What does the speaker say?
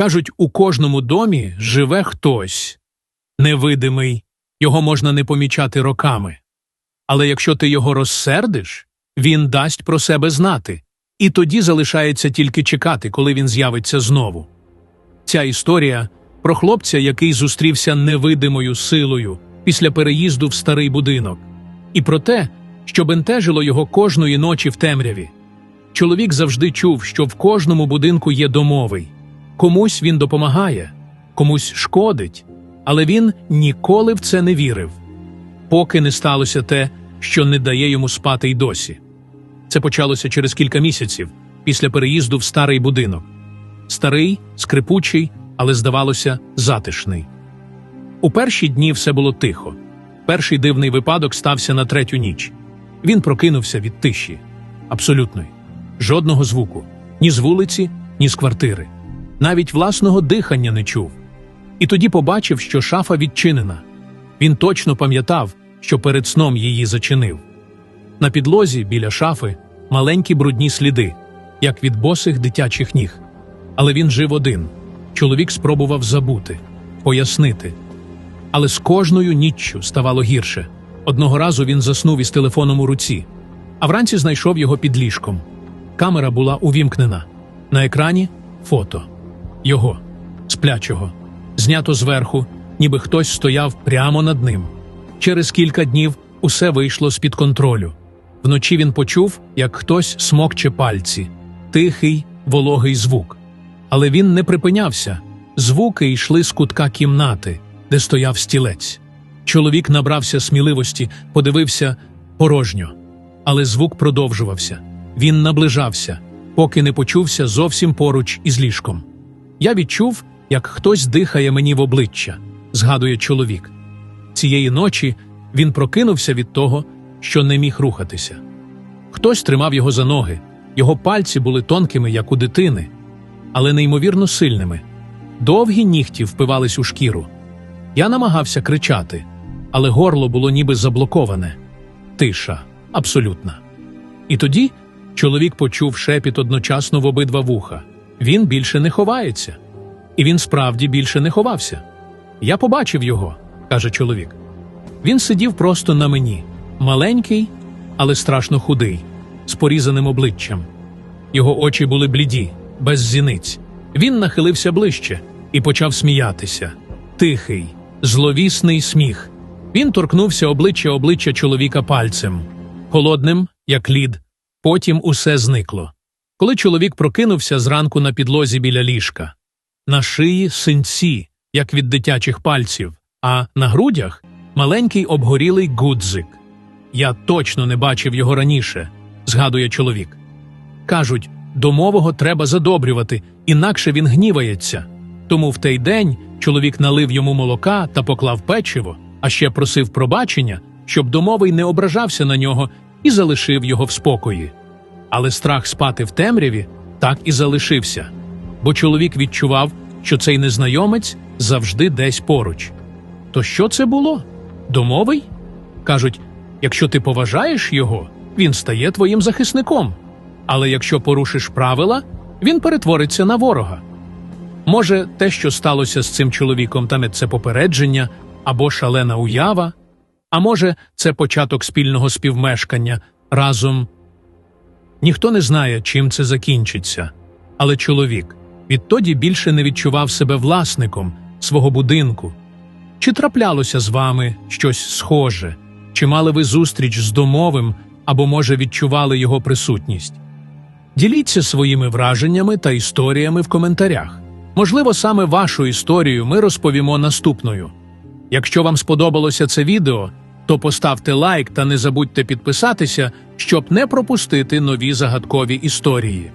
Кажуть, у кожному домі живе хтось невидимий, його можна не помічати роками. Але якщо ти його розсердиш, він дасть про себе знати, і тоді залишається тільки чекати, коли він з'явиться знову. Ця історія про хлопця, який зустрівся невидимою силою після переїзду в старий будинок, і про те, що бентежило його кожної ночі в темряві. Чоловік завжди чув, що в кожному будинку є домовий. Комусь він допомагає, комусь шкодить, але він ніколи в це не вірив, поки не сталося те, що не дає йому спати й досі. Це почалося через кілька місяців після переїзду в старий будинок. Старий, скрипучий, але, здавалося, затишний. У перші дні все було тихо. Перший дивний випадок стався на третю ніч. Він прокинувся від тиші, абсолютної, жодного звуку, ні з вулиці, ні з квартири. Навіть власного дихання не чув. І тоді побачив, що шафа відчинена. Він точно пам'ятав, що перед сном її зачинив. На підлозі біля шафи маленькі брудні сліди, як від босих дитячих ніг. Але він жив один. Чоловік спробував забути, пояснити. Але з кожною ніччю ставало гірше. Одного разу він заснув із телефоном у руці, а вранці знайшов його під ліжком. Камера була увімкнена. На екрані фото його, сплячого, знято зверху, ніби хтось стояв прямо над ним. Через кілька днів усе вийшло з-під контролю. Вночі він почув, як хтось смокче пальці, тихий, вологий звук. Але він не припинявся. Звуки йшли з кутка кімнати, де стояв стілець. Чоловік набрався сміливості, подивився порожньо. Але звук продовжувався. Він наближався, поки не почувся зовсім поруч із ліжком. Я відчув, як хтось дихає мені в обличчя, згадує чоловік. Цієї ночі він прокинувся від того, що не міг рухатися. Хтось тримав його за ноги, його пальці були тонкими, як у дитини, але неймовірно сильними. Довгі нігті впивались у шкіру. Я намагався кричати, але горло було ніби заблоковане. Тиша, абсолютна. І тоді чоловік почув шепіт одночасно в обидва вуха. Він більше не ховається. І він справді більше не ховався. Я побачив його, каже чоловік. Він сидів просто на мені, маленький, але страшно худий, з порізаним обличчям. Його очі були бліді, без зіниць. Він нахилився ближче і почав сміятися. Тихий, зловісний сміх. Він торкнувся обличчя обличчя чоловіка пальцем, холодним, як лід. Потім усе зникло. Коли чоловік прокинувся зранку на підлозі біля ліжка, на шиї синці, як від дитячих пальців, а на грудях маленький обгорілий гудзик. Я точно не бачив його раніше, згадує чоловік. Кажуть, домового треба задобрювати, інакше він гнівається. Тому в той день чоловік налив йому молока та поклав печиво, а ще просив пробачення, щоб домовий не ображався на нього і залишив його в спокої. Але страх спати в темряві так і залишився, бо чоловік відчував, що цей незнайомець завжди десь поруч. То що це було? Домовий? Кажуть, якщо ти поважаєш його, він стає твоїм захисником. Але якщо порушиш правила, він перетвориться на ворога. Може, те, що сталося з цим чоловіком, там це попередження або шалена уява, а може, це початок спільного співмешкання разом. Ніхто не знає, чим це закінчиться, але чоловік відтоді більше не відчував себе власником свого будинку. Чи траплялося з вами щось схоже, чи мали ви зустріч з домовим або, може, відчували його присутність? Діліться своїми враженнями та історіями в коментарях. Можливо, саме вашу історію ми розповімо наступною. Якщо вам сподобалося це відео, то поставте лайк та не забудьте підписатися, щоб не пропустити нові загадкові історії.